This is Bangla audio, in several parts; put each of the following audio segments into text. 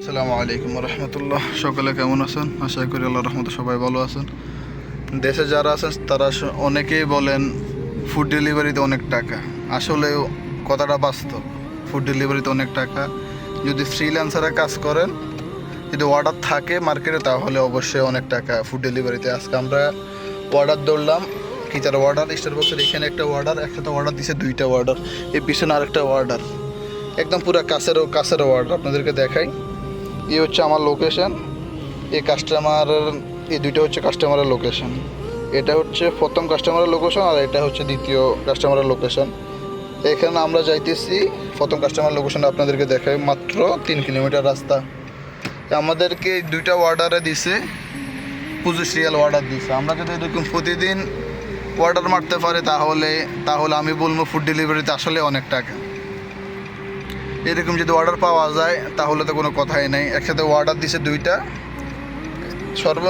আসসালামু আলাইকুম রহমতুল্লাহ সকলে কেমন আছেন? আশা করি আল্লাহ রহমতে সবাই ভালো আছেন। দেশে যারা আছেন, তারা অনেকেই বলেন ফুড ডেলিভারিতে অনেক টাকা। আসলে কথাটা বাস্তব। ফুড ডেলিভারিতে অনেক টাকা। যদি ফ্রিল্যান্সারে কাজ করেন, যদি অর্ডার থাকে মার্কেটে তাহলে অবশ্যই অনেক টাকা ফুড ডেলিভারিতে আজকে আমরা অর্ডার ধরলাম। কি তার অর্ডার স্টার বক্সের এখানে একটা অর্ডার একসাথে অর্ডার দিছে দুইটা অর্ডার এই পিছনে আরেকটা অর্ডার একদম পুরো কাছেরও কাছেরও অর্ডার আপনাদেরকে দেখাই। এই হচ্ছে আমার লোকেশন এই কাস্টমার এই দুইটা হচ্ছে কাস্টমারের লোকেশন এটা হচ্ছে প্রথম কাস্টমারের লোকেশন আর এটা হচ্ছে দ্বিতীয় কাস্টমারের লোকেশন এখানে আমরা যাইতেছি, প্রথম কাস্টমার লোকেশন আপনাদেরকে দেখাই মাত্র তিন কিলোমিটার রাস্তা। আমাদেরকে দুইটা অর্ডারে দিছে পঁচিশ রিয়াল অর্ডার দিছে। আমরা যদি এরকম প্রতিদিন অর্ডার মারতে পারি তাহলে তাহলে আমি বলব ফুড ডেলিভারিতে আসলে অনেক টাকা। এরকম যদি অর্ডার পাওয়া যায়, তাহলে তো কোনো কথাই নেই। একসাথে অর্ডার দিছে দুইটা। সর্ব,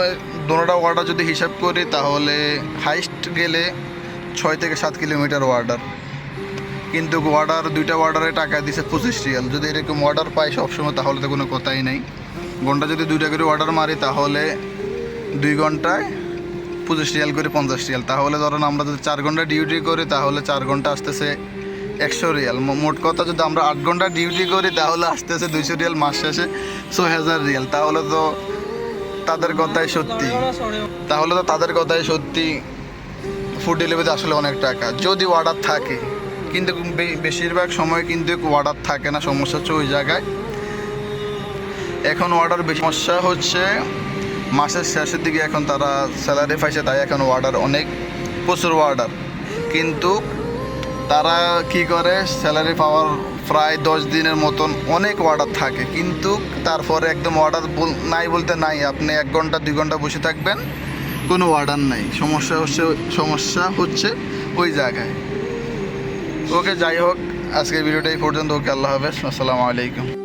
দুটা অর্ডার যদি হিসাব করি, তাহলে হাইস্ট গেলে ছয় থেকে সাত কিলোমিটার অর্ডার কিন্তু অর্ডার দুইটা অর্ডারে টাকা দিছে পঁচিশ রিয়াল। যদি এরকম অর্ডার পাই সবসময়, তাহলে তো কোনো কথাই নেই। ঘণ্টা যদি দুইটা করে অর্ডার মারি, তাহলে দুই ঘন্টায় পঁচিশ রিয়াল করে পঞ্চাশ রিয়াল। তাহলে ধরেন আমরা যদি চার ঘণ্টা ডিউটি করি, তাহলে চার ঘণ্টা আসতেছে একশো রিয়াল। মোট কথা যদি আমরা আট ঘণ্টা ডিউটি করি, তাহলে আসতে আসে দুইশো রিয়াল মাস শেষে। ছয় হাজার রিয়াল। তাহলে তো তাদের কথাই সত্যি। তাহলে তো তাদের কথাই সত্যি। ফুড ডেলিভারিতে আসলে অনেক টাকা। যদি অর্ডার থাকে, কিন্তু বেশিরভাগ সময় কিন্তু অর্ডার থাকে না। সমস্যা হচ্ছে ওই জায়গায়। এখন অর্ডার সমস্যা হচ্ছে, মাসের শেষের দিকে এখন তারা স্যালারি পাইছে, তাই এখন অর্ডার অনেক, প্রচুর অর্ডার কিন্তু তারা কি করে? স্যালারি পাওয়ার প্রায় দশ দিনের মতন অনেক অর্ডার থাকে। কিন্তু তারপরে একদম অর্ডার নাই বলতে নাই। আপনি এক ঘণ্টা, দুই ঘণ্টা বসে থাকবেন, কোনো অর্ডার নাই। সমস্যা হচ্ছে সমস্যা হচ্ছে ওই জায়গায়। ওকে, যাই হোক, আজকের ভিডিওটা এই পর্যন্ত। ওকে, আল্লাহ হাফেজ। আসসালামু আলাইকুম।